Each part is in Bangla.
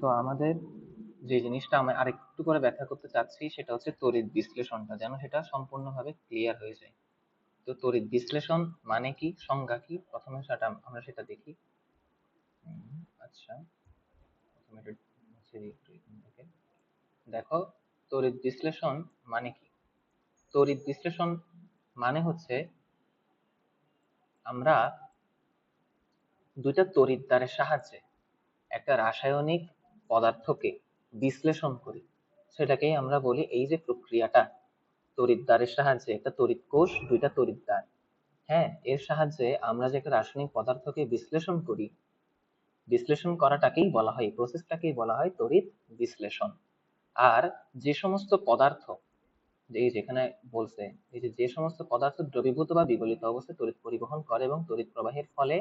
তো আমাদের যে জিনিসটা আমি আরেকটু করে ব্যাখ্যা করতে চাচ্ছি, সেটা হচ্ছে তড়িৎ বিশ্লেষণটা, যেন সেটা সম্পূর্ণভাবে ক্লিয়ার হয়ে যায়। তো তড়িৎ বিশ্লেষণ মানে কি? সংজ্ঞা কি? প্রথমে সেটা আমরা সেটা দেখি। আচ্ছা। দেখো, তড়িৎ বিশ্লেষণ মানে কি? তড়িৎ বিশ্লেষণ মানে হচ্ছে আমরা দুইটা তড়িৎদ্বারের সাহায্যে একটা রাসায়নিক পদার্থকে বিশ্লেষণ করি। সেটাকেই আমরা বলি এই যে প্রক্রিয়াটা, তড়িৎদ্বারের সাহায্যে। একটা তড়িৎ কোষ, দুইটা তড়িৎদ্বার। হ্যাঁ এর সাহায্যে আমরা যে একটা রাসায়নিক পদার্থকে বিশ্লেষণ করি, বিশ্লেষণ করাটাকেই বলা হয় প্রসেসটাকেই বলা হয় তড়িৎ বিশ্লেষণ। আর যে সমস্ত পদার্থ, এই যেখানে বলছে, এই যে যে সমস্ত পদার্থ দ্রবীভূত বা বিগলিত অবস্থায় তড়িৎ পরিবহন করে এবং তড়িৎ প্রবাহের ফলে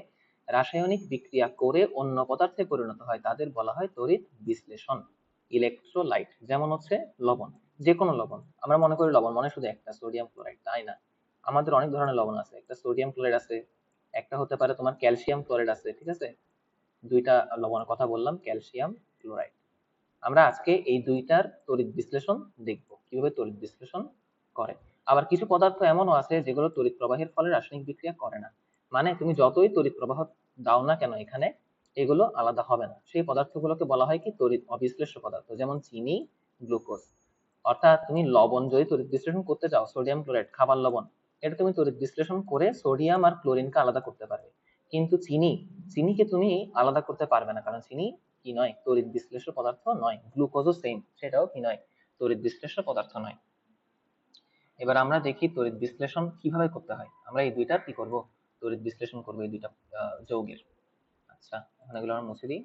রাসায়নিক বিক্রিয়া করে অন্য পদার্থে পরিণত হয়, তাদের বলা হয় তড়িৎ বিশ্লেষণ ইলেকট্রোলাইট যেমন হচ্ছে লবণ যে কোনো লবণ। আমরা মনে করি লবণ মানে শুধু একটা সোডিয়াম ক্লোরাইড তাই না? আমাদের অনেক ধরনের লবণ আছে, একটা সোডিয়াম ক্লোরাইড আছে, একটা হতে পারে তোমার ক্যালসিয়াম ক্লোরাইড আছে, ঠিক আছে? দুইটা লবণের কথা বললাম ক্যালসিয়াম ক্লোরাইড আমরা আজকে এই দুইটার তড়িৎ বিশ্লেষণ দেখব, কীভাবে তড়িৎ বিশ্লেষণ করে। আবার কিছু পদার্থ এমনও আছে যেগুলো তড়িৎ প্রবাহের ফলে রাসায়নিক বিক্রিয়া করে না। মানে তুমি যতই তড়িৎ প্রবাহ দাও না কেন এখানে, এগুলো আলাদা হবে না। সেই পদার্থগুলোকে বলা হয় কি? তড়িৎ অবিশ্লেষ্য পদার্থ, যেমন চিনি, গ্লুকোজ। অর্থাৎ তুমি লবণ যদি তড়িৎ বিশ্লেষণ করতে চাও, সোডিয়াম ক্লোরাইড, খাবার লবণ, এটা তুমি তড়িৎ বিশ্লেষণ করে সোডিয়াম আর ক্লোরিনকে আলাদা করতে পারবে। কিন্তু চিনি, চিনিকে তুমি আলাদা করতে পারবে না, কারণ চিনি কি নয়? তড়িৎ বিশ্লেষ্য পদার্থ নয়, গ্লুকোজও সেম সেটাও কি নয়? তড়িৎ বিশ্লেষ্য পদার্থ নয়। এবার আমরা দেখি তড়িৎ বিশ্লেষণ কীভাবে করতে হয়। আমরা এই দুইটা কি করব? তড়িৎ বিশ্লেষণ করবে এই দুইটা যৌগের। আচ্ছা এখন এগুলো আমরা মুছে দিই।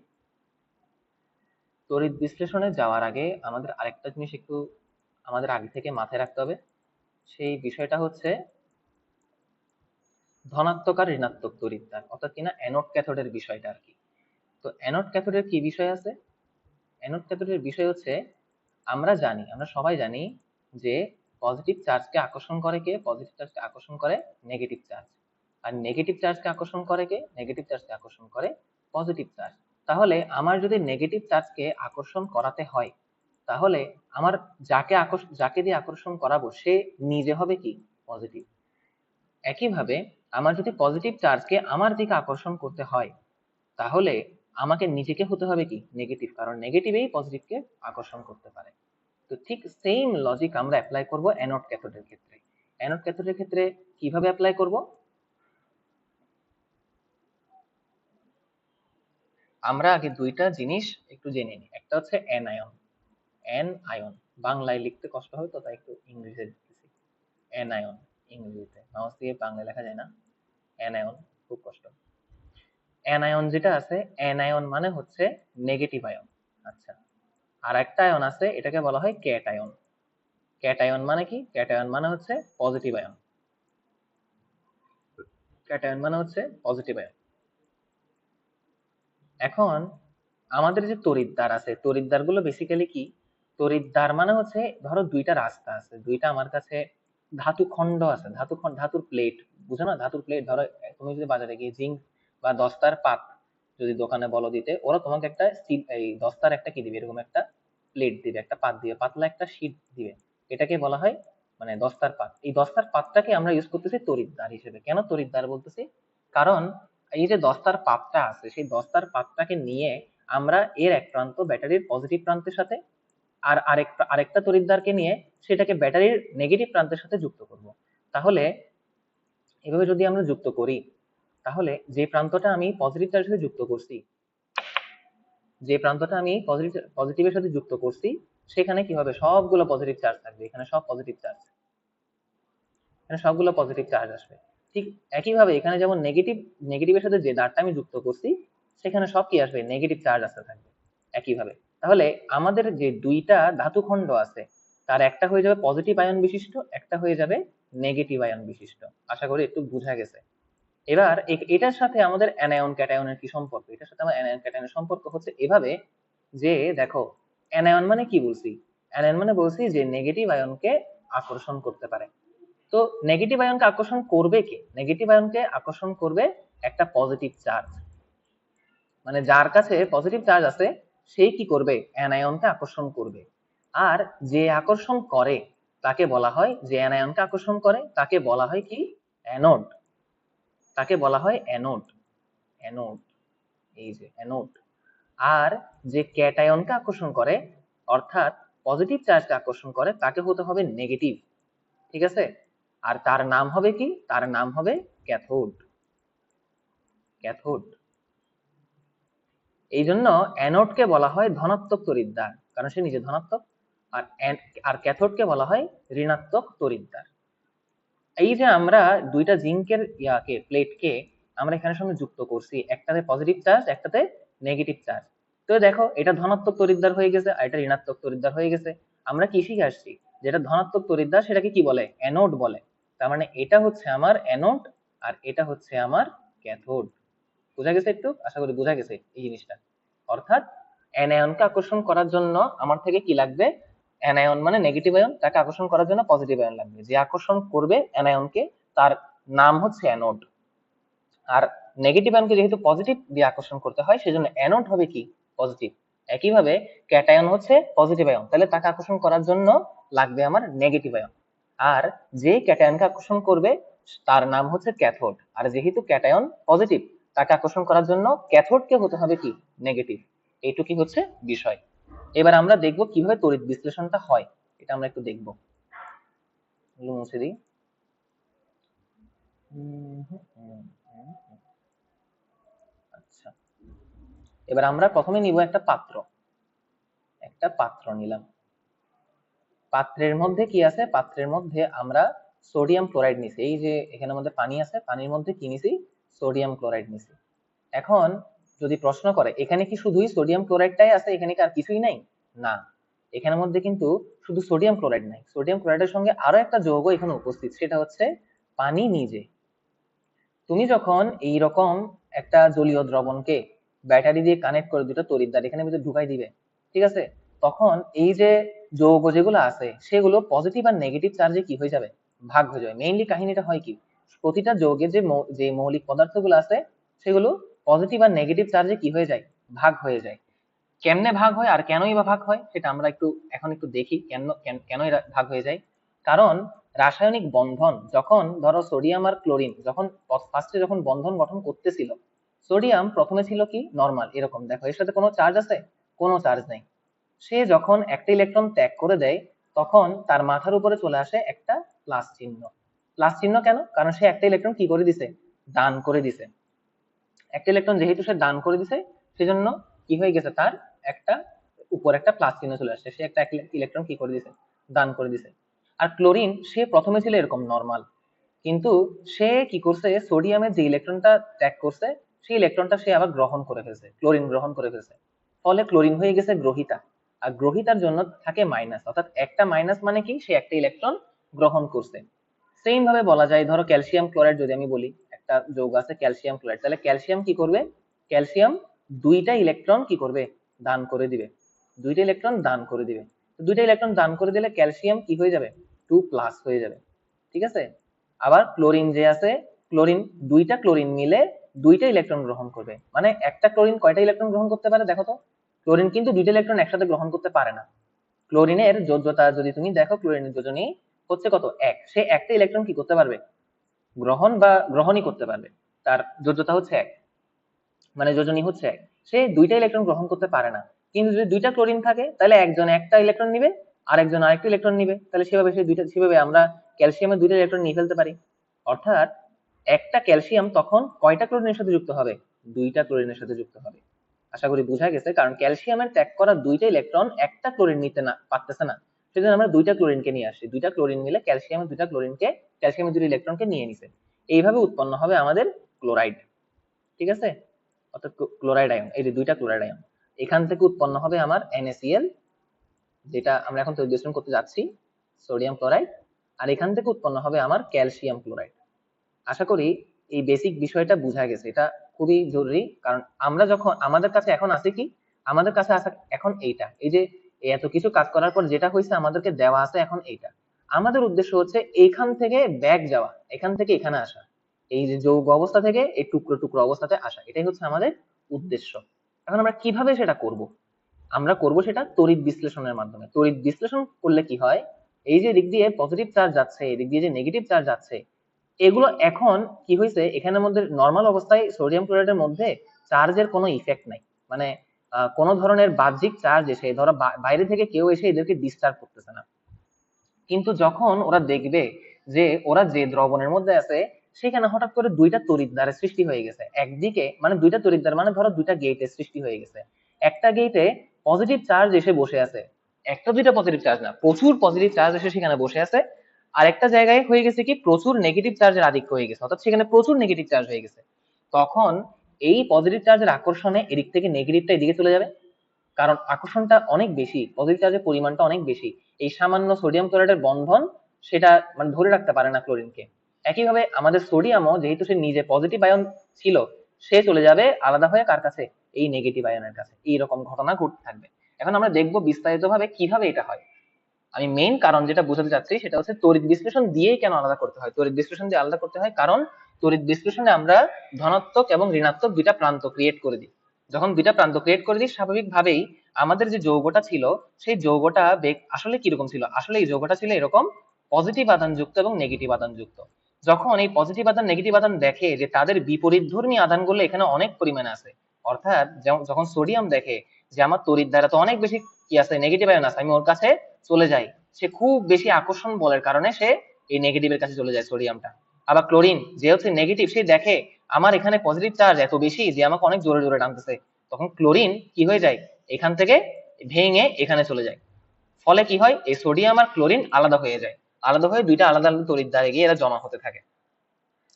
তড়িৎ বিশ্লেষণে যাওয়ার আগে আমাদের আরেকটা জিনিস একটু আমাদের আগে থেকে মাথায় রাখতে হবে। সেই বিষয়টা হচ্ছে ধনাত্মক আর ঋণাত্মক তড়িৎদ্বার, অর্থাৎ কিনা অ্যানোড ক্যাথোডের বিষয়টা আর কি। তো অ্যানোড ক্যাথোডের কি বিষয় আছে? অ্যানোড ক্যাথোডের বিষয় হচ্ছে, আমরা জানি, আমরা সবাই জানি যে পজিটিভ চার্জকে আকর্ষণ করে কে? পজিটিভ চার্জকে আকর্ষণ করে নেগেটিভ চার্জ। আর নেগেটিভ চার্জকে আকর্ষণ করে কে? নেগেটিভ চার্জকে আকর্ষণ করে পজিটিভ চার্জ তাহলে আমার যদি নেগেটিভ চার্জকে আকর্ষণ করাতে হয়, তাহলে আমার যাকে যাকে দিয়ে আকর্ষণ করাবো, সে নিজে হবে কি? পজিটিভ একইভাবে আমার যদি পজিটিভ চার্জকে আমার দিকে আকর্ষণ করতে হয়, তাহলে আমাকে নিজেকে হতে হবে কি? নেগেটিভ কারণ নেগেটিভেই পজিটিভকে আকর্ষণ করতে পারে। তো ঠিক সেম লজিক আমরা অ্যাপ্লাই করব অ্যানোড ক্যাথোডের ক্ষেত্রে। অ্যানোড ক্যাথোডের ক্ষেত্রে কীভাবে অ্যাপ্লাই করব? আমরা আগে দুইটা জিনিস একটু জেনে নিই। একটা হচ্ছে অ্যানায়ন অ্যান আয়ন বাংলায় লিখতে কষ্ট হয় তো, তাই একটু ইংরেজিতে লিখতেছি। অ্যানায়ন ইংরেজিতে। মাউস দিয়ে বাংলায় লেখা যায় না। অ্যানায়ন খুব কষ্ট। অ্যানায়ন যেটা আছে অ্যানায়ন মানে হচ্ছে নেগেটিভ আয়ন আচ্ছা আর একটা আয়ন আছে, এটাকে বলা হয় ক্যাটায়ন ক্যাটায়ন মানে কি? ক্যাটায়ন মানে হচ্ছে পজিটিভ আয়ন ক্যাটায়ন মানে হচ্ছে পজিটিভ আয়ন এখন আমাদের যে তড়িৎদ্বার আছে তড়িৎদ্বারগুলো বেসিক্যালি কি? তড়িৎদ্বার মানে হচ্ছে ধরো দুইটা রাস্তা আছে, দুইটা আমার কাছে ধাতু খণ্ড আছে, ধাতু ধাতুর প্লেট বুঝো না? ধাতুর প্লেট ধরো, তুমি যদি বাজারে গিয়ে জিঙ্ক বা দস্তার পাত যদি দোকানে বলো দিতে, ওরা তোমাকে একটা এই দস্তার একটা কি দিবে? এরকম একটা প্লেট দিবে, একটা পাত দিবে, পাতলা একটা শীট দিবে। এটাকে বলা হয় মানে দস্তার পাত। এই দস্তার পাতটাকে আমরা ইউজ করতেছি তড়িৎদ্বার হিসেবে। কেন তড়িৎদ্বার বলতেছি? কারণ এই যে দস্তার পাতটা আছে, সেই দস্তার পাতটাকে নিয়ে আমরা এর এক প্রান্ত ব্যাটারির পজিটিভ প্রান্তের সাথে আর আরেক আরেকটা তড়িৎদ্বারকে নিয়ে সেটাকে ব্যাটারির নেগেটিভ প্রান্তের সাথে যুক্ত করব। তাহলে এভাবে যদি আমরা যুক্ত করি, তাহলে যে প্রান্তটা আমি পজিটিভ চার্জের সাথে যুক্ত করছি, যে প্রান্তটা আমি পজিটিভ পজিটিভের সাথে যুক্ত করছি, সেখানে কি হবে? সবগুলো পজিটিভ চার্জ থাকবে। এখানে সব পজিটিভ চার্জ এখানে সবগুলো পজিটিভ চার্জ আসবে। ঠিক একইভাবে এখানে যেমন নেগেটিভ নেগেটিভের সাথে যে দাঁড়টা আমি যুক্ত করছি, সেখানে সব কি আসবে? নেগেটিভ চার্জ আসতে থাকবে একইভাবে। তাহলে আমাদের যে দুইটা ধাতু খণ্ড আছে, তার একটা হয়ে যাবে পজিটিভ আয়ন বিশিষ্ট, একটা হয়ে যাবে নেগেটিভ আয়ন বিশিষ্ট। আশা করি একটু বোঝা গেছে। এবার এটার সাথে আমাদের অ্যানায়ন ক্যাটায়নের কি সম্পর্ক? এটার সাথে আমার অ্যানায়ন ক্যাটায়নের সম্পর্ক হচ্ছে এভাবে যে, দেখো অ্যানায়ন মানে কি বলছি? অ্যানায়ন মানে বলছি যে নেগেটিভ আয়নকে আকর্ষণ করতে পারে। তো নেগেটিভ আয়নকে আকর্ষণ করবে কে? নেগেটিভ আয়নকে আকর্ষণ করবে একটা পজিটিভ চার্জ মানে যার কাছে পজিটিভ চার্জ আছে, সেই কি করবে? অ্যানায়নকে আকর্ষণ করবে। আর যে আকর্ষণ করে, তাকে বলা হয়, যে অ্যানায়নকে আকর্ষণ করে, তাকে বলা হয় কি? অ্যানোড তাকে বলা হয় অ্যানোড অ্যানোড এই যে অ্যানোড আর যে ক্যাটায়নকে আকর্ষণ করে, অর্থাৎ পজিটিভ চার্জকে আকর্ষণ করে, তাকে হতে হবে নেগেটিভ ঠিক আছে? আর তার নাম হবে কি? তার নাম হবে ক্যাথোড। ক্যাথোড। এই জন্য অ্যানোডকে বলা হয় ধনাত্মক তড়িৎদ্বার কারণ সে নিজে ধনাত্মক, আর আর ক্যাথোডকে বলা হয় ঋণাত্মক তড়িৎদ্বার এই যে আমরা দুইটা জিঙ্কের ইয়াকে, প্লেটকে আমরা এখানে সঙ্গে যুক্ত করছি, একটাতে পজিটিভ চার্জ একটাতে নেগেটিভ চার্জ তো দেখো, এটা ধনাত্মক তড়িৎদ্বার হয়ে গেছে, আর এটা ঋণাত্মক তড়িৎদ্বার হয়ে গেছে। আমরা কি শিখে আসছি? যেটা ধনাত্মক তড়িৎদ্বার সেটাকে কি বলে? অ্যানোড বলে। তার মানে এটা হচ্ছে আমার অ্যানোড আর এটা হচ্ছে আমার ক্যাথোড। বোঝা গেছে একটু? আশা করি বোঝা গেছে এই জিনিসটা। অর্থাৎ অ্যানায়নকে আকর্ষণ করার জন্য আমার থেকে কি লাগবে? অ্যানায়ন মানে নেগেটিভ আয়ন তাকে আকর্ষণ করার জন্য পজিটিভ আয়ন লাগবে। যে আকর্ষণ করবে অ্যানায়নকে, তার নাম হচ্ছে অ্যানোড আর নেগেটিভ আয়নকে যেহেতু পজিটিভ দিয়ে আকর্ষণ করতে হয়, সেজন্য অ্যানোড হবে কি? পজিটিভ একইভাবে ক্যাটায়ন হচ্ছে পজিটিভ আয়ন তাহলে তাকে আকর্ষণ করার জন্য লাগবে আমার নেগেটিভ আয়ন আর যে ক্যাটায়নকে আকর্ষণ করবে, তার নাম হচ্ছে ক্যাথোড। আর যেহেতু ক্যাটায়ন পজিটিভ তাকে আকর্ষণ করার জন্য ক্যাথোডকে হতে হবে কি? নেগেটিভ এইটুকুই হচ্ছে বিষয়। এবার আমরা দেখব কীভাবে তড়িৎ বিশ্লেষণটা হয়। এটা আমরা একটু দেখব। মুছে দিই। আচ্ছা। এবার আমরা প্রথমে নিব একটা পাত্র। একটা পাত্র নিলাম। পাত্রের মধ্যে কি আছে? পাত্রের মধ্যে আমরা সোডিয়াম ক্লোরাইড নিছি। এই যে এখানে মধ্যে পানি আছে, পানির মধ্যে কি নিছি? সোডিয়াম ক্লোরাইড নিছি। এখন যদি প্রশ্ন করে, এখানে কি শুধুই সোডিয়াম ক্লোরাইডটাই আছে? এখানে কি আর কিছুই নাই? না। এখানের মধ্যে কিন্তু শুধু সোডিয়াম ক্লোরাইড নাই। সোডিয়াম ক্লোরাইডের সঙ্গে আরও একটা যৌগ এখানে উপস্থিত, সেটা হচ্ছে পানি নিজে। তুমি যখন এই রকম একটা জলীয় দ্রবণকে ব্যাটারি দিয়ে কানেক্ট করে দুটো তড়িৎদ্বার এখানে ভিতরে ঢুকাই দিবে, ঠিক আছে? তখন এই যে যৌগ যেগুলো আছে, সেগুলো পজিটিভ আর নেগেটিভ চার্জে কি হয়ে যাবে? ভাগ হয়ে যাবে। মেইনলি কাহিনীটা হয় কি? প্রতিটা যৌগের যে যে মৌলিক পদার্থগুলো আছে, সেগুলো পজিটিভ আর নেগেটিভ চার্জে কি হয়ে যায়? ভাগ হয়ে যায়। কেমনে ভাগ হয় আর কেনই বা ভাগ হয়, সেটা আমরা একটু, এখন একটু দেখি কেন কেনই ভাগ হয়ে যায়। কারণ রাসায়নিক বন্ধন, যখন ধরো সোডিয়াম আর ক্লোরিন যখন ফার্স্টে যখন বন্ধন গঠন করতেছিল সোডিয়াম প্রথমে ছিল কি? নর্মাল এরকম। দেখো, এর সাথে কোনো চার্জ আছে? কোনো চার্জ নেই। সে যখন একটা ইলেকট্রন ত্যাগ করে দেয়, তখন তার মাথার উপরে চলে আসে একটা প্লাস চিহ্ন। প্লাস চিহ্ন কেন? কারণ সে একটা ইলেকট্রন কি করে দিছে? দান করে দিছে। একটা ইলেকট্রন যেহেতু সে দান করে দিছে, সেজন্য কি হয়ে গেছে? তার একটা উপর একটা প্লাস চিহ্ন চলে আসছে সে একটা ইলেকট্রন কি করে দিছে? দান করে দিছে। আর ক্লোরিন সে প্রথমে ছিল এরকম নর্মাল কিন্তু সে কি করছে? সোডিয়ামের যে ইলেকট্রনটা ত্যাগ করছে, সেই ইলেকট্রনটা সে আবার গ্রহণ করে ফেলছে। ক্লোরিন গ্রহণ করে ফেলছে। ফলে ক্লোরিন হয়ে গেছে গ্রহিতা। আর গ্রহিতার জন্য থাকে মাইনাস অর্থাৎ একটা মাইনাস মানে কি? সে একটা ইলেকট্রন গ্রহণ করছে। সেম ভাবে বলা যায়, ধরো ক্যালসিয়াম ক্লোরাইড যদি আমি বলি, একটা যৌগ আছে ক্যালসিয়াম ক্লোরাইড তাহলে ক্যালসিয়াম কি করবে? ক্যালসিয়াম দুইটা ইলেকট্রন কি করবে? দান করে দিবে। দুইটা ইলেকট্রন দান করে দিবে। দুইটা ইলেকট্রন দান করে দিলে ক্যালসিয়াম কি হয়ে যাবে? টু প্লাস হয়ে যাবে। ঠিক আছে? আবার ক্লোরিন যে আছে ক্লোরিন দুইটা ক্লোরিন মিলে দুইটা ইলেকট্রন গ্রহণ করবে। মানে একটা ক্লোরিন কয়টা ইলেকট্রন গ্রহণ করতে পারে? দেখো তো। ক্লোরিন কিন্তু দুইটা ইলেকট্রন একসাথে গ্রহণ করতে পারে না। ক্লোরিনের যোজ্যতা যদি তুমি দেখো, ক্লোরিনের যোজনী হচ্ছে কত? এক। সে একটা ইলেকট্রন কি করতে পারবে? গ্রহণ বা গ্রহণই করতে পারবে। তার যোজ্যতা হচ্ছে এক। মানে যোজনী হচ্ছে এক। সে দুইটা ইলেকট্রন গ্রহণ করতে পারে না। কিন্তু যদি দুইটা ক্লোরিন থাকে, তাহলে একজন একটা ইলেকট্রন নিবে আর একজন আরেকটা ইলেকট্রন নিবে। তাহলে সেভাবে সে দুইটা, সেভাবে আমরা ক্যালসিয়ামের দুইটা ইলেকট্রন নিয়ে ফেলতে পারি। অর্থাৎ একটা ক্যালসিয়াম তখন কয়টা ক্লোরিনের সাথে যুক্ত হবে? দুইটা ক্লোরিনের সাথে যুক্ত হবে। আশা করি বোঝা গেছে, কারণ ক্যালসিয়ামের ত্যাগ করা দুইটা ইলেকট্রন একটা ক্লোরিন নিতে না, পারতেছে না। সেজন্য আমরা দুইটা ক্লোরিনকে নিয়ে আসি দুইটা ক্লোরিন মিলে ক্যালসিয়ামের দুইটা ক্লোরিনকে ক্যালসিয়ামের দুটো ইলেকট্রনকে নিয়ে নিছে। এইভাবে উৎপন্ন হবে আমাদের ক্লোরাইড ঠিক আছে? অর্থাৎ ক্লোরাইড আয়ন এই যে দুইটা ক্লোরাইড আয়ন এখান থেকে উৎপন্ন হবে আমার NaCl, যেটা আমরা এখন তৈরি করতে যাচ্ছি সোডিয়াম ক্লোরাইড আর এখান থেকে উৎপন্ন হবে আমার ক্যালসিয়াম ক্লোরাইড আশা করি এই বেসিক বিষয়টা বোঝা গেছে। এটা খুবই জরুরি, কারণ আমরা যখন, আমাদের কাছে এখন আছে কি? আমাদের কাছে আছে এখন এইটা। এই যে এত কিছু কাজ করার পর যেটা হয়েছে, আমাদেরকে দেওয়া আছে এখন এইটা। আমাদের উদ্দেশ্য হচ্ছে এইখান থেকে ব্যাক যাওয়া, এখান থেকে এখানে আসা। এই যে যৌগ অবস্থা থেকে এই টুকরো টুকরো অবস্থাতে আসা, এটাই হচ্ছে আমাদের উদ্দেশ্য। এখন আমরা কীভাবে সেটা করব? আমরা করব সেটা তড়িৎ বিশ্লেষণের মাধ্যমে। তড়িৎ বিশ্লেষণ করলে কি হয়? এই যে দিক দিয়ে পজিটিভ চার্জ যাচ্ছে, এদিক দিয়ে যে নেগেটিভ চার্জ যাচ্ছে এগুলো এখন কি হয়েছে? এখানের মধ্যে নর্মাল অবস্থায় সোডিয়াম ক্লোরাইডের মধ্যে চার্জের কোনো ইফেক্ট নাই। মানে কোনো ধরনের বাহ্যিক চার্জ এসে, ধরো বাইরে থেকে কেউ এসে এদেরকে ডিস্টার্ব করতেছে না। কিন্তু যখন ওরা দেখবে যে ওরা যে দ্রবণের মধ্যে আছে, সেখানে হঠাৎ করে দুইটা তড়িৎদ্বারের সৃষ্টি হয়ে গেছে। একদিকে মানে দুইটা তড়িৎদ্বার মানে ধরো দুইটা গেটের সৃষ্টি হয়ে গেছে। একটা গেটে পজিটিভ চার্জ এসে বসে আছে। একটা দুইটা পজিটিভ চার্জ না, প্রচুর পজিটিভ চার্জ এসে সেখানে বসে আছে। আর একটা জায়গায় হয়ে গেছে কি, প্রচুর নেগেটিভ চার্জের আধিক্য হয়ে গেছে, অর্থাৎ সেখানে প্রচুর নেগেটিভ চার্জ হয়ে গেছে। তখন এই পজিটিভ চার্জের আকর্ষণে এদিক থেকে নেগেটিভটা এদিকে চলে যাবে। কারণ আকর্ষণটা অনেক বেশি পজিটিভ চার্জের পরিমাণটা অনেক বেশি। এই সামান্য সোডিয়াম ক্লোরাইডের বন্ধন, সেটা মানে ধরে রাখতে পারে না ক্লোরিনকে একইভাবে আমাদের সোডিয়ামও যেহেতু সে নিজে পজিটিভ আয়ন ছিল, সে চলে যাবে আলাদা হয়ে কার কাছে? এই নেগেটিভ আয়নের কাছে। এইরকম ঘটনা ঘটতে থাকবে। এখন আমরা দেখব বিস্তারিতভাবে কীভাবে এটা হয়। আমি মেইন কারণ যেটা বোঝাতে চাচ্ছি সেটা হচ্ছে তড়িৎ বিশ্লেষণ দিয়েই কেন আলাদা করতে হয়? তড়িৎ বিশ্লেষণ দিয়ে আলাদা করতে হয় কারণ তড়িৎ বিশ্লেষণে আমরা ধনাত্মক এবং ঋণাত্মক দুইটা প্রান্ত ক্রিয়েট করে দিই। যখন দুইটা প্রান্ত ক্রিয়েট করে দিই, স্বাভাবিকভাবেই আমাদের যে যৌগটা ছিল, সেই যৌগটা আসলে কীরকম ছিল? আসলে এই যৌগটা ছিল এরকম পজিটিভ আধানযুক্ত এবং নেগেটিভ আধানযুক্ত যখন এই পজিটিভ আধান নেগেটিভ আধান দেখে যে তাদের বিপরীত ধর্মী আধানগুলো এখানে অনেক পরিমাণে আছে, অর্থাৎ যখন সোডিয়াম দেখে যে আমার তড়িৎ দ্বারা তো অনেক বেশি কি আছে? নেগেটিভ আয়ন আছে, আমি ওর কাছে চলে যায়। সে খুব বেশি আকর্ষণ বলের কারণে সে এই নেগেটিভের কাছে চলে যায় সোডিয়ামটা আবার ক্লোরিন যে হচ্ছে নেগেটিভ সে দেখে, আমার এখানে পজিটিভ চার্জ এত বেশি যে আমাকে অনেক জোরে জোরে টানতেছে। তখন ক্লোরিন কি হয়ে যায়? এখান থেকে ভেঙে এখানে চলে যায়। ফলে কি হয়? এই সোডিয়াম আর ক্লোরিন আলাদা হয়ে যায়। আলাদা হয়ে দুইটা আলাদা আলাদা তড়িৎ দ্বারে গিয়ে এরা জমা হতে থাকে।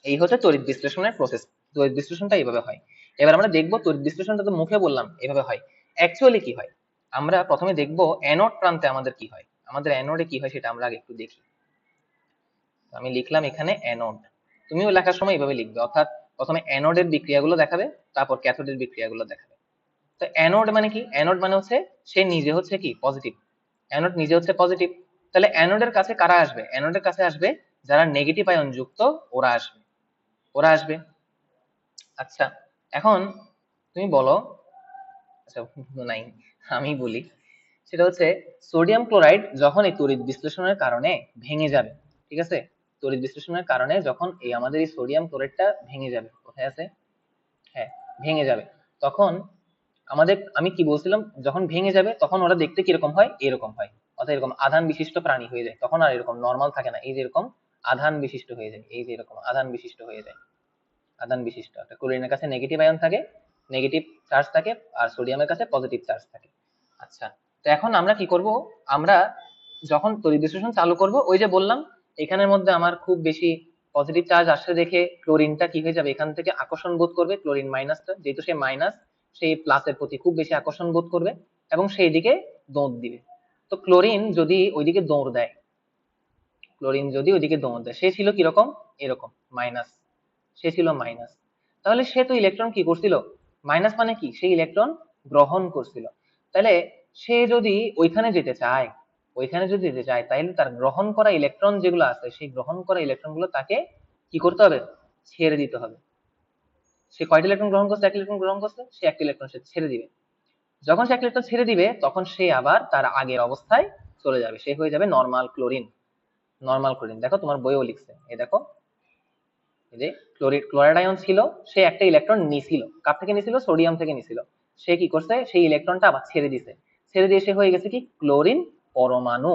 এই হচ্ছে তড়িৎ বিশ্লেষণের প্রসেস তড়িৎ বিশ্লেষণটা এইভাবে হয়। এবার আমরা দেখব তড়িৎ বিশ্লেষণটা তো মুখে বললাম, এভাবে হয়। অ্যাকচুয়ালি কি হয়? আমরা প্রথমে দেখব অ্যানোড প্রান্তে আমাদের কি হয়। আমাদের অ্যানোডে কি হয় সেটা আমরা আগে একটু দেখি। আমি লিখলাম এখানে অ্যানোড তুমিও লেখার সময় এইভাবে লিখবে, অর্থাৎ প্রথমে অ্যানোডের বিক্রিয়াগুলো দেখাবে, তারপর ক্যাথোডের বিক্রিয়াগুলো দেখাবে। তো অ্যানোড মানে কি? অ্যানোড মানে হচ্ছে সে নিজে হচ্ছে কি? পজিটিভ অ্যানোড নিজে হচ্ছে পজিটিভ তাহলে অ্যানোডের কাছে কারা আসবে? অ্যানোডের কাছে আসবে যারা নেগেটিভ আয়ন যুক্ত, ওরা আসবে। ওরা আসবে। আচ্ছা এখন তুমি বলো আচ্ছা নাই। আমি বলি, সেটা হচ্ছে সোডিয়াম ক্লোরাইড যখন এই তড়িৎ বিশ্লেষণের কারণে ভেঙে যাবে, ঠিক আছে? তড়িৎ বিশ্লেষণের কারণে যখন এই আমাদের এই সোডিয়াম ক্লোরাইডটা ভেঙে যাবে, কোথায় আছে? হ্যাঁ ভেঙে যাবে। তখন আমাদের, আমি কি বলছিলাম? যখন ভেঙে যাবে, তখন ওরা দেখতে কীরকম হয়? এরকম হয়। অর্থাৎ এরকম আধান বিশিষ্ট প্রাণী হয়ে যায়। তখন আর এরকম নর্মাল থাকে না। এই যে এরকম আধান বিশিষ্ট হয়ে যায়। এই যে এরকম আধান বিশিষ্ট হয়ে যায়। আধান বিশিষ্ট। ক্লোরিনের কাছে নেগেটিভ আয়ন থাকে নেগেটিভ চার্জ থাকে, আর সোডিয়ামের কাছে পজিটিভ চার্জ থাকে। আচ্ছা তো এখন আমরা কি করব? আমরা যখন তড়িৎ বিশ্লেষণ চালু করব, ওই যে বললাম, এখানের মধ্যে আমার খুব বেশি পজিটিভ চার্জ আসছে দেখে ক্লোরিনটা কি হয়ে যাবে? এখান থেকে আকর্ষণ বোধ করবে ক্লোরিন মাইনাসটা যেহেতু সে মাইনাস সেই প্লাসের প্রতি খুব বেশি আকর্ষণ বোধ করবে এবং সেই দিকে দৌড় দিবে। তো ক্লোরিন যদি ওইদিকে দৌড় দেয় ক্লোরিন যদি ওইদিকে দৌড় দেয়, সে ছিল কীরকম এরকম মাইনাস সে ছিল মাইনাস তাহলে সে তো ইলেকট্রন কি করছিল? মাইনাস মানে কি? সে ইলেকট্রন গ্রহণ করছিল। তাহলে সে যদি ওইখানে যেতে চায়, ওইখানে যদি যেতে চায় তাহলে তার গ্রহণ করা ইলেকট্রন যেগুলো আছে, সেই গ্রহণ করা ইলেকট্রনগুলো তাকে কি করতে হবে? ছেড়ে দিতে হবে। সে কয়টা ইলেকট্রন গ্রহণ করছে? এক ইলেকট্রন গ্রহণ করছে, সে একটা ইলেকট্রন সে ছেড়ে দিবে। যখন সে এক ইলেকট্রন ছেড়ে দিবে, তখন সে আবার তার আগের অবস্থায় চলে যাবে। সে হয়ে যাবে নর্মাল ক্লোরিন নর্মাল ক্লোরিন দেখো তোমার বইও লিখছে। এই দেখো যে ক্লোরিড ক্লোরাইড আয়ন ছিল, সে একটা ইলেকট্রন নিছিল। কার থেকে নিছিল? সোডিয়াম থেকে নিছিল। সে কি করছে? সেই ইলেকট্রনটা আবার ছেড়ে দিছে। ছেড়ে দিয়ে সে হয়ে গেছে কি? ক্লোরিন পরমাণু।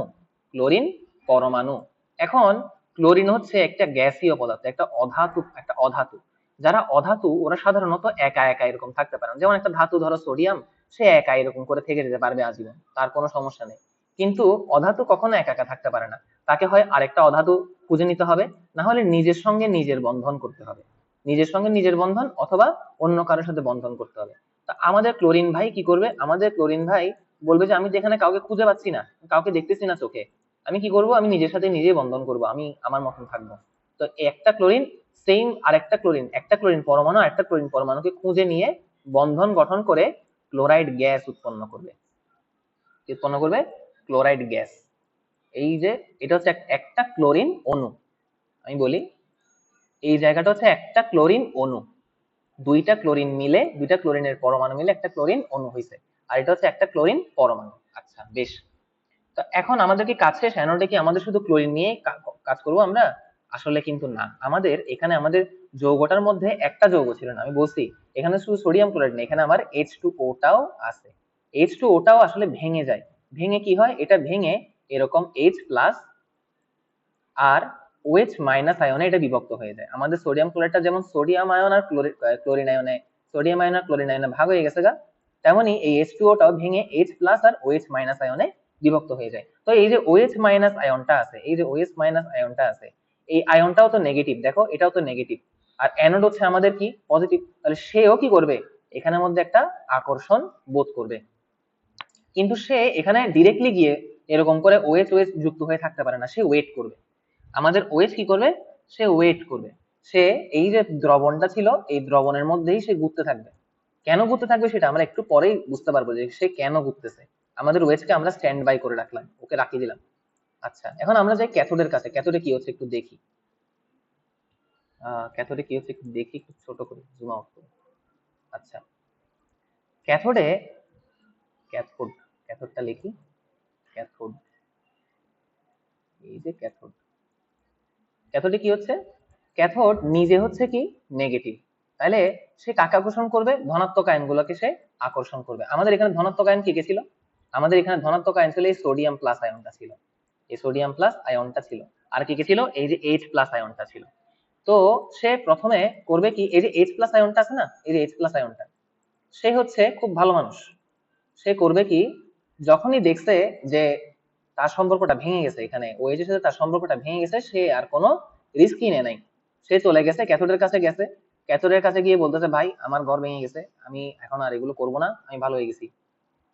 ক্লোরিন পরমাণু। এখন ক্লোরিন হচ্ছে একটা গ্যাসীয় পদার্থ, একটা অধাতু একটা অধাতু। যারা অধাতু, ওরা সাধারণত একা একা এরকম থাকতে পারে যেমন একটা ধাতু, ধরো সোডিয়াম সে একা এরকম করে থেকে যেতে পারবে আজীবন। তার কোনো সমস্যা নেই। কিন্তু অধাতু কখনো একা একা থাকতে পারে না। তাকে হয় আরেকটা অধাতু খুঁজে নিতে হবে। না হলে নিজের সঙ্গে নিজের বন্ধন করতে হবে। নিজের সঙ্গে নিজের বন্ধন অথবা অন্য কারোর সাথে বন্ধন করতে হবে। আমাদের ক্লোরিন ভাই কি করবে? আমাদের ক্লোরিন ভাই বলবে যে, আমি যেখানে কাউকে খুঁজে পাচ্ছি না, কাউকে দেখতেছি না চোখে, আমি কি করব? আমি নিজের সাথে নিজেই বন্ধন করব, আমি আমার মতন থাকব। তো একটা ক্লোরিন সেম আরেকটা ক্লোরিন একটা ক্লোরিন পরমাণু আরেকটা ক্লোরিন পরমাণুকে খুঁজে নিয়ে বন্ধন গঠন করে ক্লোরাইড গ্যাস উৎপন্ন করবে। উৎপন্ন করবে? ক্লোরাইড গ্যাস এই যে, এটা হচ্ছে একটা ক্লোরিন অণু। আমি বলি, এই জায়গাটা হচ্ছে একটা ক্লোরিন অণু। দুইটা ক্লোরিন মিলে, দুইটা ক্লোরিনের পরমাণু মিলে একটা ক্লোরিন অণু হয়েছে আর এটা হচ্ছে একটা ক্লোরিন পরমাণু। আচ্ছা বেশ। তো এখন আমাদের কি কাজ শেষ, অ্যানোডে কি আমাদের শুধু ক্লোরিন নিয়ে কাজ করব আমরা? আসলে কিন্তু না। আমাদের এখানে আমাদের যৌগটার মধ্যে একটা যৌগ ছিল না, আমি বলছি, এখানে শুধু সোডিয়াম ক্লোরাইড নেই, এখানে আমার এইচ টু ওটাও আছে। এইচ টু ওটাও আসলে ভেঙে যায়। ভেঙে কি হয়? এটা ভেঙে এরকম এইচ প্লাস আর ওএইচ মাইনাস আয়নে এটা বিভক্ত হয়ে যায়। আমাদের সোডিয়াম ক্লোরাইডটা যেমন সোডিয়াম আয়ন আর ক্লোরিন আয়নে সোডিয়াম আয়ন আর ক্লোরিন আয়নে ভাগ হয়ে গেছে গা তেমনি এই এইচ টু ওটাও ভেঙে এইচ প্লাস আর ওএইচ মাইনাস আয়নে বিভক্ত হয়ে যায়। তো এই যে ওএইচ মাইনাস আয়নটা আছে, এই যে ওএইচ মাইনাস আয়নটা আছে, এই আয়নটাও তো নেগেটিভ দেখো এটাও তো নেগেটিভ আর অ্যানোড হচ্ছে আমাদের কি? পজিটিভ তাহলে সেও কি করবে? এখানের মধ্যে একটা আকর্ষণ বোধ করবে। কিন্তু সে এখানে ডিরেক্টলি গিয়ে এরকম করে ওএইচ ওএইচ যুক্ত হয়ে থাকতে পারে না, সে ওয়েট করবে। আমাদের ওএইচ কি করবে? সে ওয়েট করবে। সে এই যে দ্রবণটা ছিল, এই দ্রবণের মধ্যেই সে ঘুরতে থাকবে। কেন ঘুরতে থাকবে সেটা আমরা একটু পরেই বুঝতে পারব যে সে কেন ঘুরতেছে। আমাদের ওয়েজকে আমরা স্ট্যান্ড বাই করে রাখলাম, ওকে রাখিয়ে দিলাম। আচ্ছা এখন আমরা যাই ক্যাথোডের কাছে। ক্যাথোডে কি হচ্ছে একটু দেখি। ক্যাথোডে কি হচ্ছে একটু দেখি, খুব ছোট করে জুম আউট করি। আচ্ছা ক্যাথোডে, ক্যাথোড, ক্যাথোডটা লিখি। ক্যাথোড, এই যে ক্যাথোড। ক্যাথোডে কি হচ্ছে? ক্যাথোড নিজে হচ্ছে কি? নেগেটিভ তাহলে সে কাকে আকর্ষণ করবে? ধনাত্মক আয়নগুলোকে সে আকর্ষণ করবে। আমাদের এখানে ধনাত্মক আয়ন কি কে ছিল? আমাদের এখানে ধনাত্মক আয়ন ছিল এই সোডিয়াম প্লাস আয়নটা ছিল। এই সোডিয়াম প্লাস আয়নটা ছিল। আর কি কে ছিল? এই যে এইচ প্লাস আয়নটা ছিল। তো সে প্রথমে করবে কি? এই যে এইচ প্লাস আয়নটা আছে না? এই যে এইচ প্লাস আয়নটা সে হচ্ছে খুব ভালো মানুষ। সে করবে কি? যখনই দেখছে যে তার সম্পর্কটা ভেঙে গেছে এখানে। যে সাথে তার সম্পর্কটা ভেঙে গেছে, সে আর কোনো রিস্কই নেয় নাই। সে চলে গেছে, ক্যাথোডের কাছে গেছে। ক্যাথোডের কাছে গিয়ে বলতেছে, ভাই, আমার ঘর ভেঙে গেছে। আমি এখন আর এগুলো করব না। আমি ভালো হয়ে গেছি।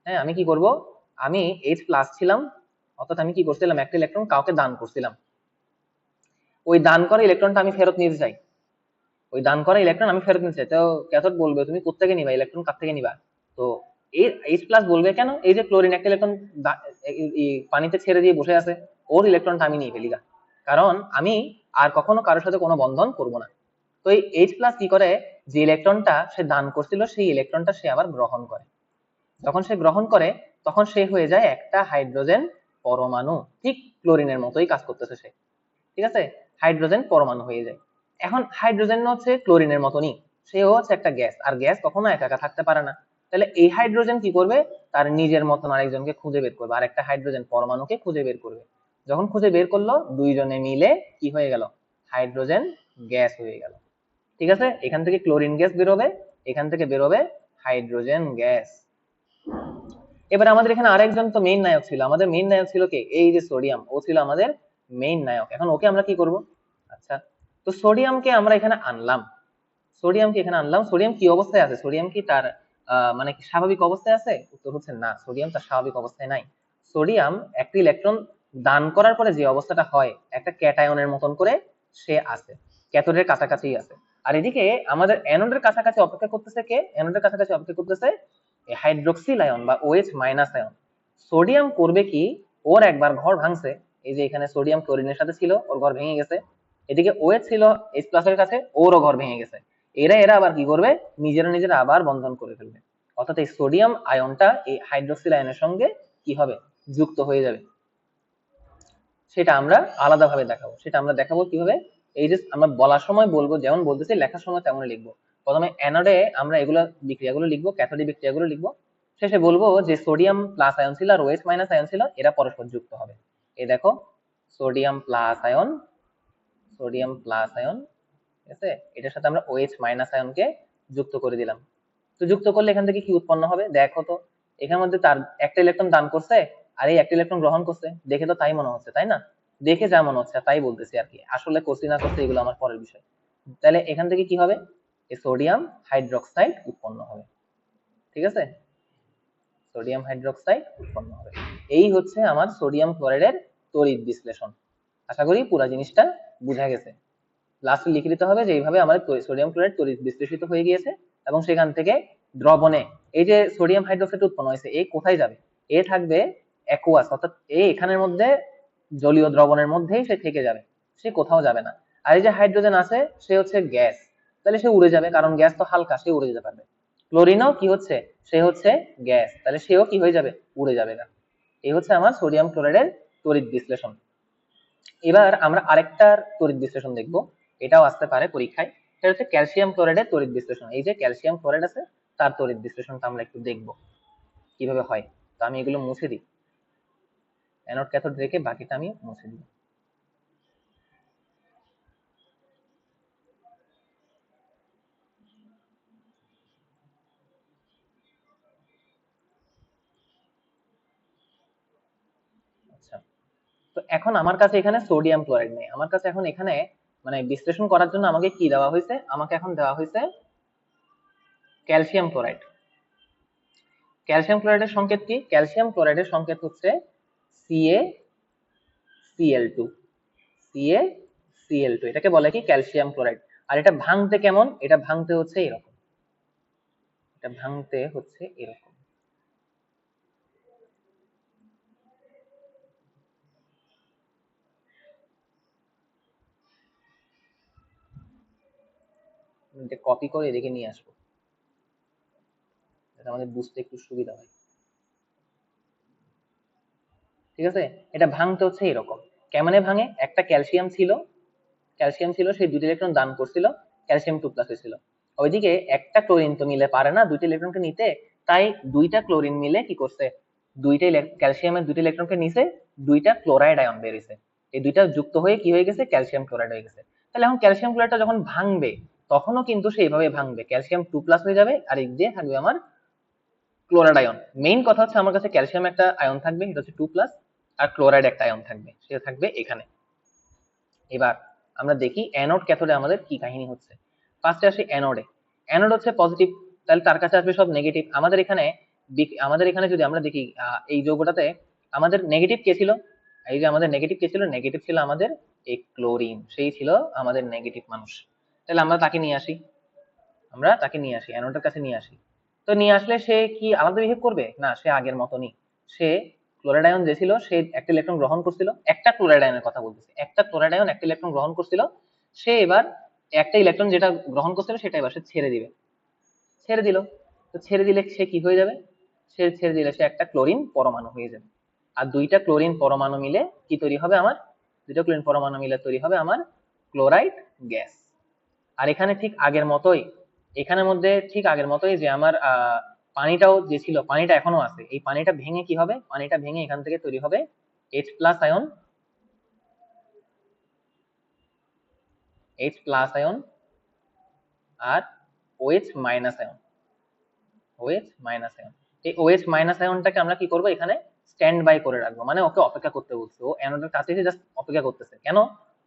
হ্যাঁ আমি কি করব? আমি এইচ প্লাস ছিলাম। অর্থাৎ আমি কি করছিলাম? একটা ইলেকট্রন কাউকে দান করছিলাম। ওই দান করা ইলেকট্রনটা আমি ফেরত নিতে চাই। ওই দান করা ইলেকট্রন আমি ফেরত নিতে চাই। তো ক্যাথোড বলবে, তুমি কোথেকে নিবা? ইলেকট্রন কার থেকে নিবা? তো এইচ প্লাস বলবে কেন? এই যে ক্লোরিন একটা ইলেকট্রন পানিতে ছেড়ে দিয়ে বসে আছে, ওর ইলেকট্রনটা আমি নিয়ে ফেলি কারণ আমি আর কখনো কারোর সাথে কোনো বন্ধন করব না। তো এই এইচ প্লাস কি করে? যে ইলেকট্রনটা সে দান করছিল, সেই ইলেকট্রনটা সে আবার গ্রহণ করে। যখন সে গ্রহণ করে, তখন সে হয়ে যায় একটা হাইড্রোজেন পরমাণু। ঠিক ক্লোরিনের মতোই কাজ করতেছে সে। ঠিক আছে? হাইড্রোজেন পরমাণু হয়ে যায়। এখন হাইড্রোজেন হচ্ছে ক্লোরিনের মতনই। সেও হচ্ছে একটা গ্যাস আর গ্যাস কখনো একা একা থাকতে পারে না। তাহলে এই হাইড্রোজেন কি করবে? তার নিজের মতন আরেকজনকে খুঁজে বের করবে। আর একটা হাইড্রোজেন পরমাণুকে খুঁজে বের করবে। যখন খুঁজে বের করল, দুইজনে মিলে কি হয়ে গেল? হাইড্রোজেন গ্যাস হয়ে গেল। ঠিক আছে? এখান থেকে ক্লোরিন গ্যাস বেরোবে। এখান থেকে বেরোবে হাইড্রোজেন গ্যাস এবার আমাদের এখানে আরেকজন তো মেইন নায়ক ছিল। আমাদের মেইন নায়ক ছিল কে? এই যে সোডিয়াম ও ছিল আমাদের মেইন নায়ক। এখন ওকে আমরা কি করব? আচ্ছা তো সোডিয়ামকে আমরা এখানে আনলাম। সোডিয়ামকে এখানে আনলাম। সোডিয়াম কি অবস্থায় আছে? সোডিয়াম কি তার মানে কি স্বাভাবিক অবস্থায় আছে? উত্তর হচ্ছে না। সোডিয়াম তার স্বাভাবিক অবস্থায় নাই। সোডিয়াম একটি ইলেকট্রন দান করার পরে যে অবস্থাটা হয়, একটা ক্যাটায়নের মতন করে সে আছে। ক্যাথোডের কাছাকাছি আছে। আর এদিকে আমাদের অ্যানোডের কাছাকাছি অপেক্ষা করতেছে কে? অ্যানোডের কাছাকাছি অপেক্ষা করতেছে হাইড্রোক্সিল আয়ন বা ওএইচ মাইনাস আয়ন সোডিয়াম করবে কি? ওর একবার ঘর ভাঙছে। এই যে এখানে সোডিয়াম ক্লোরিনের সাথে ছিল, ওর ঘর ভেঙে গেছে। এদিকে ওএইচ ছিল এইচ প্লাসের কাছে, ওরও ঘর ভেঙে গেছে। এরা এরা আবার কি করবে? নিজেরা নিজেরা আবার বন্ধন করে ফেলবে। অর্থাৎ এই সোডিয়াম আয়নটা এই হাইড্রোক্সিল আয়নের সঙ্গে কি হবে? যুক্ত হয়ে যাবে। সেটা আমরা আলাদাভাবে দেখাবো। সেটা আমরা দেখাবো কীভাবে? এই যে আমরা বলার সময় বলব, যেমন বলতেছি, লেখার সময় তেমন লিখব। প্রথমে অ্যানোডে আমরা এগুলো বিক্রিয়াগুলো লিখব, ক্যাথোডে বিক্রিয়াগুলো লিখব। শেষে বলব যে সোডিয়াম প্লাস আয়ন ছিল আর ওএইচ মাইনাস আয়ন ছিল, এরা পরস্পর যুক্ত হবে। এই দেখো, sodium plus ion, sodium plus ion ঠিক আছে? এটার সাথে আমরা ওএইচ মাইনাস আয়নকে যুক্ত করে দিলাম। তো যুক্ত করলে এখান থেকে কি উৎপন্ন হবে? দেখো তো এখানের মধ্যে তার একটা ইলেকট্রন দান করছে আর এই একটা ইলেকট্রন গ্রহণ করছে। দেখে তো তাই মনে হচ্ছে, তাই না? দেখে যা মনে হচ্ছে, তাই বলতেছি আর কি। আসলে করছি না করছি এগুলো আমার পরের বিষয়। তাহলে এখান থেকে কি হবে? সোডিয়াম হাইড্রোক্সাইড উৎপন্ন হবে। ঠিক আছে? সোডিয়াম হাইড্রোক্সাইড উৎপন্ন হবে। এই হচ্ছে আমার সোডিয়াম ক্লোরাইডের তড়িৎ বিশ্লেষণ। আশা করি পুরো জিনিসটা বোঝা গেছে। লাস্টে লিখে দিতে হবে যে এইভাবে আমাদের সোডিয়াম ক্লোরাইড বিশ্লেষিত হয়ে গিয়েছে এবং সেখান থেকে দ্রবণে এই যে সোডিয়াম হাইড্রোক্সাইড উৎপন্ন হয়েছে এই কোথায় যাবে? এ থাকবে অ্যাকুয়াস অর্থাৎ এই এখানের মধ্যে জলীয় দ্রবণের মধ্যেই সে থেকে যাবে, সে কোথাও যাবে না। আর এই যে হাইড্রোজেন আছে, সে হচ্ছে গ্যাস তাহলে সে উড়ে যাবে, কারণ গ্যাস তো হালকা, সে উড়ে যেতে পারবে। ক্লোরিনও কি হচ্ছে? সে হচ্ছে গ্যাস তাহলে সেও কি হয়ে যাবে? উড়ে যাবে না। এই হচ্ছে আমার সোডিয়াম ক্লোরাইডের তড়িৎ বিশ্লেষণ। এবার আমরা আরেকটার তড়িৎ বিশ্লেষণ দেখব। এটাও আসতে পারে পরীক্ষায়। সেটা হচ্ছে ক্যালসিয়াম ক্লোরাইডের তড়িৎ বিশ্লেষণ। এই যে ক্যালসিয়াম ক্লোরাইড আছে, তার তড়িৎ বিশ্লেষণটা আমরা একটু দেখব কীভাবে হয়। তো আমি এগুলো মুছে দিই। অ্যানোড ক্যাথোড রেখে বাকিটা আমি মুছে দিই। আচ্ছা। তো এখন আমার কাছে এখানে সোডিয়াম ক্লোরাইড নেই। আমার কাছে এখন এখানে মানে বিশ্লেষণ করার জন্য আমাকে কি দেওয়া হয়েছে? আমাকে এখন দেওয়া হয়েছে ক্যালসিয়াম ক্লোরাইড। ক্যালসিয়াম ক্লোরাইডের সংকেত কি? ক্যালসিয়াম ক্লোরাইডের সংকেত হচ্ছে C A C L two C A C L two এটাকে বলে কি? Calcium chloride. আর এটা ভাঙতে কেমন? এটা ভাঙতে হচ্ছে এরকম। এটা ভাঙতে হচ্ছে এরকম। এটা কপি করে এদিকে নিয়ে আসব। এটা আমাদের বুঝতে একটু সুবিধা হয়। ঠিক আছে? এটা ভাঙতে হচ্ছে এরকম। কেমনে ভাঙে? একটা ক্যালসিয়াম ছিল ক্যালসিয়াম ছিল, সেই দুটি ইলেকট্রন দান করছিল ক্যালসিয়াম টু প্লাসে ছিল। ওইদিকে একটা ক্লোরিন তো মিলে পারে না, দুইটা ইলেকট্রনকে নিতে। তাই দুইটা ক্লোরিন মিলে কি করছে? দুইটা ক্যালসিয়ামের দুইটা ইলেকট্রনকে নিছে, দুইটা ক্লোরাইড আয়ন বেরিয়েছে। এই দুইটা যুক্ত হয়ে কি হয়ে গেছে? ক্যালসিয়াম ক্লোরাইড হয়ে গেছে। তাহলে এখন ক্যালসিয়াম ক্লোরাইডটা যখন ভাঙবে তখনও কিন্তু সে এইভাবে ভাঙবে। ক্যালসিয়াম টু প্লাস হয়ে যাবে আর এই দিয়ে থাকবে আমার ক্লোরাইড আয়ন মেইন কথা হচ্ছে আমার কাছে ক্যালসিয়াম একটা আয়ন থাকবে, এটা হচ্ছে টু প্লাস আর ক্লোরাইড একটা আয়ন থাকবে, সেটা থাকবে এখানে। এবার আমরা দেখি অ্যানোড ক্যাথোডে আমাদের কি কাহিনী হচ্ছে। ফার্স্টে আসি অ্যানোডে অ্যানোড হচ্ছে পজিটিভ তাহলে তার কাছে আসবে সব নেগেটিভ আমাদের এখানে আমাদের এখানে যদি আমরা দেখি এই যৌগটাতে আমাদের নেগেটিভ কে ছিল? এই যে আমাদের নেগেটিভ কে ছিল নেগেটিভ ছিল আমাদের এই ক্লোরিন সেই ছিল আমাদের নেগেটিভ মানুষ। তাহলে আমরা তাকে নিয়ে আসি। আমরা তাকে নিয়ে আসি, অ্যানোডের কাছে নিয়ে আসি। তো নিয়ে আসলে সে কি আলাদা বিহেভ করবে? না, সে আগের মতনই। সে ক্লোরাইড আয়ন যে ছিল, সে একটা ইলেকট্রন গ্রহণ করছিল, একটা ক্লোরাইড আয়নের কথা বলতেছে। একটা ক্লোরাইড আয়ন একটা ইলেকট্রন গ্রহণ করছিল, সে এবার একটা ইলেকট্রন যেটা গ্রহণ করছিল, সেটা এবার সে ছেড়ে দিবে। ছেড়ে দিল। তো ছেড়ে দিলে সে কি হয়ে যাবে? সে ছেড়ে দিলে সে একটা ক্লোরিন পরমাণু হয়ে যাবে। আর দুইটা ক্লোরিন পরমাণু মিলে কি তৈরি হবে আমার? দুইটা ক্লোরিন পরমাণু মিলে তৈরি হবে আমার ক্লোরাইড গ্যাস। আর এখানে ঠিক আগের মতোই, এখানের মধ্যে ঠিক আগের মতোই যে আমার পানিটাও যে ছিল, পানিটা এখনও আছে। এই পানিটা ভেঙে কি হবে? পানিটা ভেঙে এখান থেকে তৈরি হবে H plus ion H plus ion আর O H minus ion O H minus ion এই ওএইচ মাইনাস আয়নটাকে আমরা কি করব? এখানে স্ট্যান্ড বাই করে রাখব। মানে ওকে অপেক্ষা করতে বলছে। ও অ্যানোডের কাছে এসে জাস্ট অপেক্ষা করতেছে। কেন?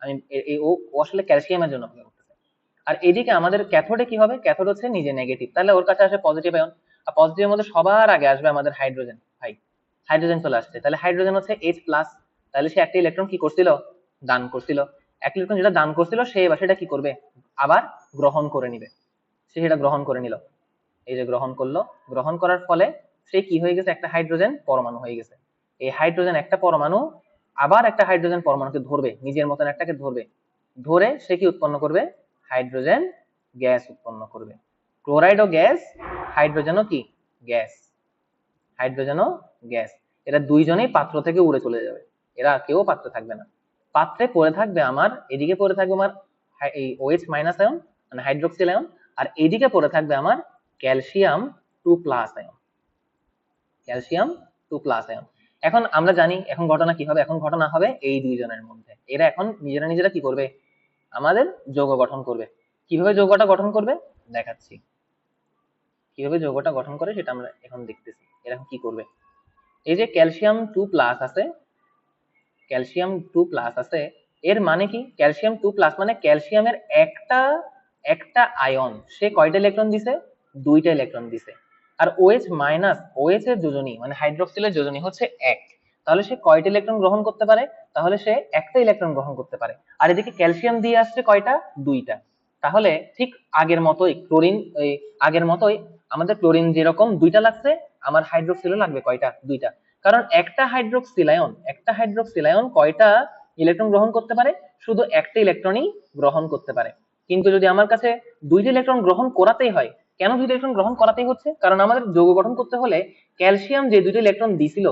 আমি ও আসলে ক্যালসিয়ামের জন্য অপেক্ষা আর এদিকে আমাদের ক্যাথোডে কি হবে? ক্যাথোড হচ্ছে নিজে নেগেটিভ তাহলে ওর কাছে আসে পজিটিভ আয়ন আর পজিটিভের মধ্যে সবার আগে আসবে আমাদের হাইড্রোজেন ভাই হাইড্রোজেন চলে আসছে। তাহলে হাইড্রোজেন হচ্ছে এইচ প্লাস তাহলে সে একটা ইলেকট্রন কি করছিল? দান করছিল। এক ইলেকট্রন যেটা দান করছিল, সে এবার সেটা কি করবে? আবার গ্রহণ করে নিবে। সে সেটা গ্রহণ করে নিল। এই যে গ্রহণ করল। গ্রহণ করার ফলে সে কি হয়ে গেছে? একটা হাইড্রোজেন পরমাণু হয়ে গেছে। এই হাইড্রোজেন একটা পরমাণু আবার একটা হাইড্রোজেন পরমাণুকে ধরবে। নিজের মতন একটাকে ধরবে। ধরে সে কি উৎপন্ন করবে? হাইড্রোজেন গ্যাস উৎপন্ন করবে। ক্লোরাইডও গ্যাস হাইড্রোজেনও কি? গ্যাস। হাইড্রোজেনও গ্যাস। এরা দুইজনেই পাত্র থেকে উড়ে চলে যাবে। এরা কেউ পাত্রে থাকবে না। পাত্রে পড়ে থাকবে আমার, এদিকে পড়ে থাকবে আমার এই ওএইচ মাইনাস আয়ন মানে হাইড্রোক্সিল আয়ন আর এদিকে পড়ে থাকবে আমার calcium two plus ion calcium two plus ion এখন আমরা জানি এখন ঘটনা কি হবে? এখন ঘটনা হবে এই দুইজনের মধ্যে। এরা এখন নিজেরা নিজেরা কি করবে? আমাদের যৌগ গঠন করবে। কীভাবে যৌগটা গঠন করবে? দেখাচ্ছি। কীভাবে যৌগটা গঠন করে সেটা আমরা এখন দেখতেছি। এরকম কি করবে? এই যে ক্যালসিয়াম টু প্লাস আছে ক্যালসিয়াম টু প্লাস আছে, এর মানে কি? ক্যালসিয়াম টু প্লাস মানে ক্যালসিয়ামের একটা একটা আয়ন সে কয়টা ইলেকট্রন দিছে? দুইটা ইলেকট্রন দিছে। আর OH মাইনাস OH এর যোজনী মানে হাইড্রোক্সিলের যোজনী হচ্ছে এক। তাহলে সে কয়টা ইলেকট্রন গ্রহণ করতে পারে? তাহলে সে একটা ইলেকট্রন গ্রহণ করতে পারে। আর এদিকে ক্যালসিয়াম দিয়ে আসছে কয়টা? দুইটা। তাহলে ঠিক আগের মতোই ক্লোরিন আগের মতোই আমাদের ক্লোরিন যেরকম, দুইটা লাগছে, আমার হাইড্রোক্সিলও লাগবে কয়টা? দুইটা। কারণ একটা হাইড্রোক্সিল আয়ন একটা হাইড্রোক্সিল আয়ন কয়টা ইলেকট্রন গ্রহণ করতে পারে? শুধু একটা ইলেকট্রনই গ্রহণ করতে পারে। কিন্তু যদি আমার কাছে দুইটা ইলেকট্রন গ্রহণ করাতেই হয়, কেন দুইটা ইলেকট্রন গ্রহণ করাতেই হচ্ছে? কারণ আমাদের যৌগ গঠন করতে হলে ক্যালসিয়াম যে দুইটা ইলেকট্রন দিছিল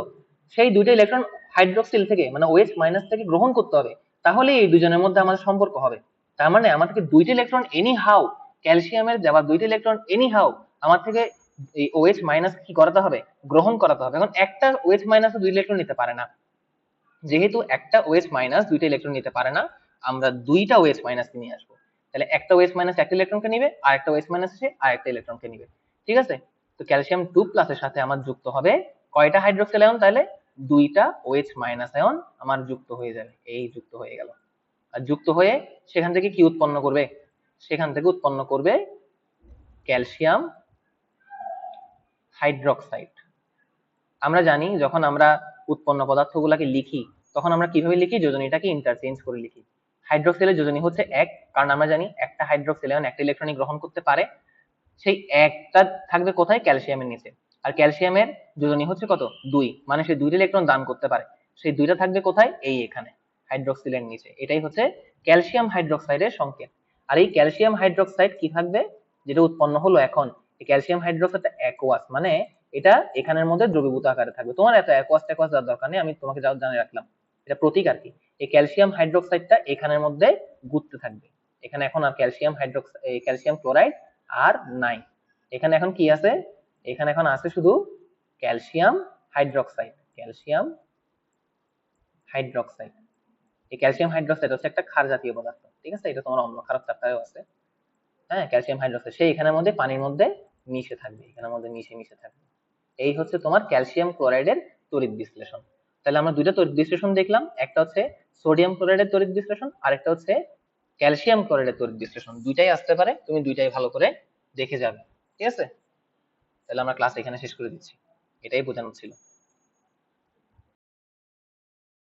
সেই দুইটা ইলেকট্রন হাইড্রোক্সিল থেকে মানে ওএইচ মাইনাস থেকে গ্রহণ করতে হবে তাহলে এই দুজনের মধ্যে আমাদের সম্পর্ক হবে। তার মানে আমাদেরকে দুইটা ইলেকট্রন এনি হাউ ক্যালসিয়ামের দেওয়া দুইটা ইলেকট্রন এনি হাউ আমার থেকে এই ওএইচ মাইনাস কি করাতে হবে? গ্রহণ করাতে হবে। এখন একটা ওএইচ মাইনাস দুই ইলেকট্রন নিতে পারে না। যেহেতু একটা ওএইচ মাইনাস দুইটা ইলেকট্রন নিতে পারে না, আমরা দুইটা ওএইচ মাইনাস নিয়ে আসব। তাহলে একটা ওএইচ মাইনাস একটা ইলেকট্রনকে নিবে, আর একটা ওএইচ মাইনাস এসে আর একটা ইলেকট্রনকে নিবে। ঠিক আছে? তো ক্যালসিয়াম টু প্লাসের সাথে আমার যুক্ত হবে কয়টা হাইড্রোক্সিল আয়ন তাহলে? দুইটা ওএইচ মাইনাস আয়ন আমার যুক্ত হয়ে যাবে। এই যুক্ত হয়ে গেল। আর যুক্ত হয়ে সেখান থেকে কি উৎপন্ন করবে? সেখান থেকে উৎপন্ন করবে ক্যালসিয়াম হাইড্রোক্সাইড আমরা জানি, যখন আমরা উৎপন্ন পদার্থগুলোকে লিখি, তখন আমরা কীভাবে লিখি? যোজনীটাকে ইন্টারচেঞ্জ করে লিখি। হাইড্রোক্সিলের যোজনী হচ্ছে এক, কারণ আমরা জানি একটা হাইড্রোক্সিল একটা ইলেকট্রনিক গ্রহণ করতে পারে। সেই একটা থাকবে কোথায়? ক্যালসিয়ামের নিচে। আর ক্যালসিয়ামের যোজনী হচ্ছে কত? দুই। মানে সে দুইটা ইলেকট্রন দান করতে পারে। সেই দুইটা থাকবে কোথায়? এই এখানে হাইড্রোক্সিলের নিচে। এটাই হচ্ছে ক্যালসিয়াম হাইড্রোক্সাইডের সংকেত। আর এই ক্যালসিয়াম হাইড্রোক্সাইড কি থাকবে? যেটা উৎপন্ন হলো এখন। এই ক্যালসিয়াম হাইড্রোক্সাইড অ্যাকোয়াস মানে এটা এখানের মধ্যে দ্রবীভূত আকারে থাকবে। তোমার এত অ্যাকোয়াস ট্যাকোয়াস যাওয়ার দরকার নেই, আমি তোমাকে যা জানিয়ে রাখলাম। এটা প্রতীক আর কি। এই ক্যালসিয়াম হাইড্রোক্সাইডটা এখানের মধ্যে গুঁততে থাকবে। এখানে এখন আর ক্যালসিয়াম হাইড্রোক্সাইড ক্যালসিয়াম ক্লোরাইড আর নাই। এখানে এখন কি আছে? এখানে এখন আছে শুধু ক্যালসিয়াম হাইড্রোক্সাইড ক্যালসিয়াম হাইড্রোক্সাইড। এই ক্যালসিয়াম হাইড্রোক্সাইড হচ্ছে একটা ক্ষার জাতীয় পদার্থ, ঠিক আছে? এটা তোমার অম্ল ক্ষারক চ্যাপ্টারেও আছে। হ্যাঁ ক্যালসিয়াম হাইড্রোক্সাইড, সেই এখানের মধ্যে পানির মধ্যে মিশে থাকবে, এখানের মধ্যে মিশে মিশে থাকবে। এই হচ্ছে তোমার ক্যালসিয়াম ক্লোরাইডের তড়িৎ বিশ্লেষণ। তাহলে আমরা দুইটা তড়িৎ বিশ্লেষণ দেখলাম, একটা হচ্ছে সোডিয়াম ক্লোরাইডের তড়িৎ বিশ্লেষণ আর একটা হচ্ছে ক্যালসিয়াম ক্লোরাইডের তড়িৎ বিশ্লেষণ। দুইটাই আসতে পারে, তুমি দুইটাই ভালো করে দেখে যাবে, ঠিক আছে? তাহলে আমরা ক্লাস এখানে শেষ করে দিচ্ছি। এটাই বোঝানো ছিল।